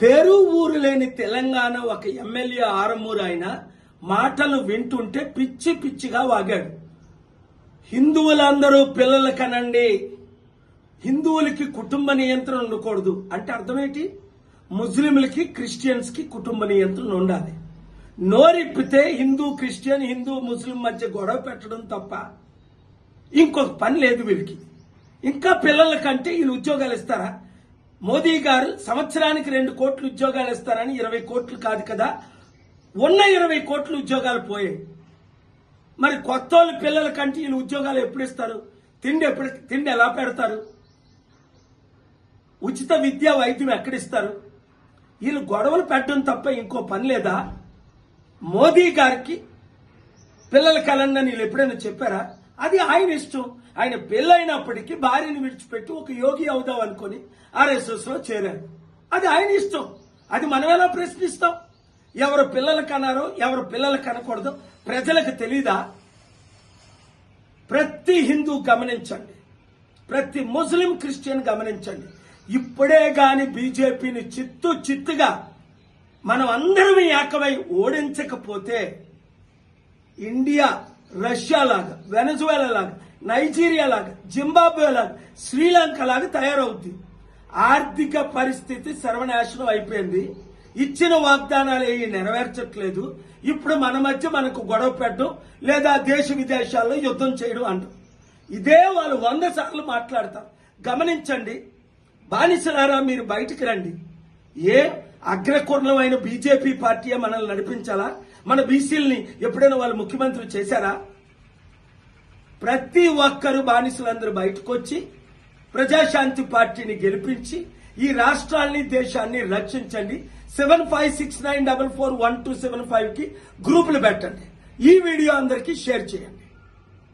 పేరు ఊరు లేని తెలంగాణ ఒక ఎమ్మెల్యే ఆరమూరు ఆయన మాటలు వింటుంటే పిచ్చి పిచ్చిగా వాగాడు. హిందువులందరూ పిల్లలకనండి హిందువులకి కుటుంబ నియంత్రణ ఉండకూడదు. అంటే అర్థమేంటి? ముస్లింలకి క్రిస్టియన్స్కి కుటుంబ నియంత్రణ ఉండాలి. నోరిప్పితే హిందూ క్రిస్టియన్ హిందూ ముస్లిం మధ్య గొడవ పెట్టడం తప్ప ఇంకొక పని లేదు వీరికి ఇంకా పిల్లల కంటే వీళ్ళు ఉద్యోగాలు ఇస్తారా? మోదీ గారు సంవత్సరానికి రెండు కోట్లు ఉద్యోగాలు ఇస్తారని ఇరవై కోట్లు కాదు కదా. ఉన్న ఇరవై కోట్లు ఉద్యోగాలు పోయాయి. మరి కొత్త వాళ్ళు పిల్లల కంటే వీళ్ళు ఉద్యోగాలు ఎప్పుడు ఇస్తారు? తిండి ఎప్పుడు తిండి ఎలా పెడతారు? ఉచిత విద్య వైద్యం ఎక్కడిస్తారు వీళ్ళు గొడవలు పెట్టడం తప్ప ఇంకో పని లేదా? మోదీ గారికి పిల్లల కలన్న వీళ్ళు ఎప్పుడైనా చెప్పారా? అది ఆయన ఇష్టం. ఆయన పెళ్ళైనప్పటికీ భార్యను విడిచిపెట్టి ఒక యోగి అవుదాం అనుకొని ఆర్ఎస్ఎస్లో చేరారు అది ఆయన ఇష్టం. అది మనం ఎలా ప్రశ్నిస్తాం? ఎవరు పిల్లలు కన్నారో ఎవరు పిల్లలు కనకూడదో ప్రజలకు తెలీదా? ప్రతి హిందూ గమనించండి. ప్రతి ముస్లిం క్రిస్టియన్ గమనించండి. ఇప్పుడే గాని బీజేపీని చిత్తు చిత్తుగా మనం అందరం ఏకమై ఓడించకపోతే ఇండియా రష్యా లాగా వెనజువేలా లాగా నైజీరియా లాగా జింబాబ్వే లాగా శ్రీలంక లాగా తయారవుద్ది. ఆర్థిక పరిస్థితి సర్వనాశనం అయిపోయింది. ఇచ్చిన వాగ్దానాలు ఏవి నెరవేర్చట్లేదు. ఇప్పుడు మన మధ్య మనకు గొడవ పెట్టడం లేదా దేశ విదేశాల్లో యుద్ధం చేయడం అంటాం. ఇదే వాళ్ళు వంద సార్లు మాట్లాడతారు. గమనించండి. బానిసలారా మీరు బయటికి రండి. ఏ అగ్రకుర్ణమైన బీజేపీ పార్టీయే మనల్ని నడిపించాలా? మన బీసీల్ని ఎప్పుడైనా వాళ్ళు ముఖ్యమంత్రి చేశారా? ప్రతి ఒక్కరు బానిసలందరూ బయటకు వచ్చి ప్రజాశాంతి పార్టీని గెలిపించి ఈ రాష్ట్రాల్ని దేశాన్ని రక్షించండి. Seven five six nine double four one two seven ఫైవ్కి గ్రూపులు పెట్టండి. ఈ వీడియో అందరికీ షేర్ చేయండి.